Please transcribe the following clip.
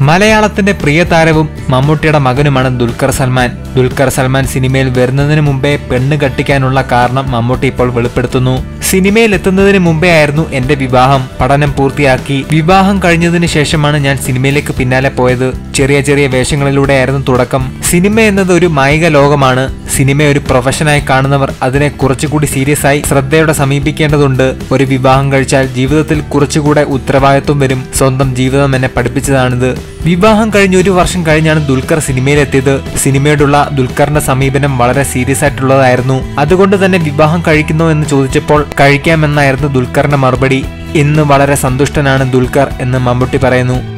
മലയാളത്തിന്റെ പ്രിയ താരവും മമ്മൂട്ടിയുടെ മകനുമാണ് ദുൽഖർ സൽമാൻ. ദുൽഖർ സൽമാൻ സിനിമയിൽ വരുന്നതിന് മുമ്പേ പെണ്ണ് കെട്ടിക്കാനുള്ള കാരണം മമ്മൂട്ടി ഇപ്പോൾ വെളിപ്പെടുത്തുന്നു. സിനിമയിൽ എത്തുന്നതിന് മുമ്പേ ആയിരുന്നു എന്റെ വിവാഹം. പഠനം പൂർത്തിയാക്കി വിവാഹം കഴിഞ്ഞതിന് ശേഷമാണ് ഞാൻ സിനിമയിലേക്ക് പിന്നാലെ പോയത്. ചെറിയ ചെറിയ വേഷങ്ങളിലൂടെയായിരുന്നു തുടക്കം. സിനിമ എന്നത് ഒരു മായിക ലോകമാണ്. സിനിമ ഒരു പ്രൊഫഷനായി കാണുന്നവർ അതിനെ കുറച്ചുകൂടി സീരിയസ് ആയി ശ്രദ്ധയോടെ സമീപിക്കേണ്ടതുണ്ട്. ഒരു വിവാഹം കഴിച്ചാൽ ജീവിതത്തിൽ കുറച്ചുകൂടെ ഉത്തരവാദിത്വം വരും. സ്വന്തം ജീവിതം എന്നെ പഠിപ്പിച്ചതാണിത്. വിവാഹം കഴിഞ്ഞ് ഒരു വർഷം കഴിഞ്ഞാണ് ദുൽഖർ സിനിമയിലെത്തിയത്. സിനിമയോടുള്ള ദുൽഖറിന്റെ സമീപനം വളരെ സീരിയസ് ആയിട്ടുള്ളതായിരുന്നു. അതുകൊണ്ട് തന്നെ വിവാഹം കഴിക്കുന്നോ എന്ന് ചോദിച്ചപ്പോൾ കഴിക്കാമെന്നായിരുന്നു ദുൽഖറിന്റെ മറുപടി. ഇന്ന് വളരെ സന്തുഷ്ടനാണ് ദുൽഖർ എന്ന് മമ്മൂട്ടി പറയുന്നു.